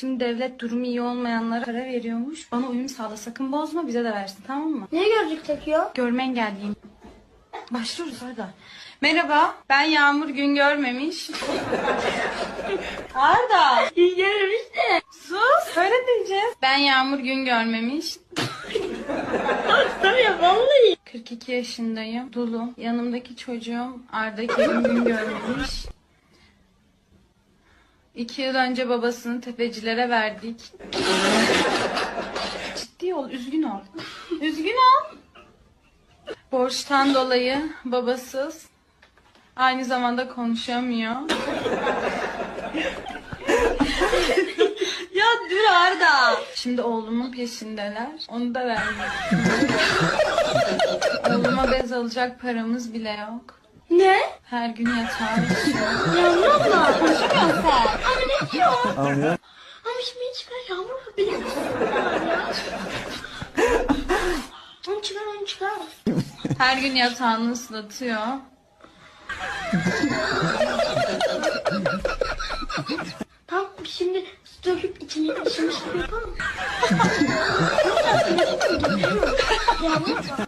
Şimdi devlet durumu iyi olmayanlara para veriyormuş. Bana uyum sağla sakın bozma bize de versin tamam mı? Neyi görecektik ya? Görme engelliyim. Başlıyoruz Arda. Merhaba ben Yağmur gün görmemiş. Arda. İyi görmüş de. Sus. Öyle diyeceğiz. Ben Yağmur gün görmemiş. Tabii vallahi. 42 yaşındayım. Dulu. Yanımdaki çocuğum Arda Kerim gün görmemiş. İki yıl önce babasını tefecilere verdik. Ciddi ol, üzgün ol. Üzgün ol. Borçtan dolayı babasız. Aynı zamanda konuşamıyor. ya dur Arda. Şimdi oğlumun peşindeler. Onu da vermiyor. Oğluma bez alacak paramız bile yok. Ne? Her gün yatağa düşüyor. Yağmur abla. Konuşmuyorsun sen. Anlıyor. Ama şimdi çıkar yağmur mu biliyor musun? onu çıkar onu çıkar. Her gün yatağını ıslatıyor. tamam şimdi su döküp içine işim yapalım. Yağmur?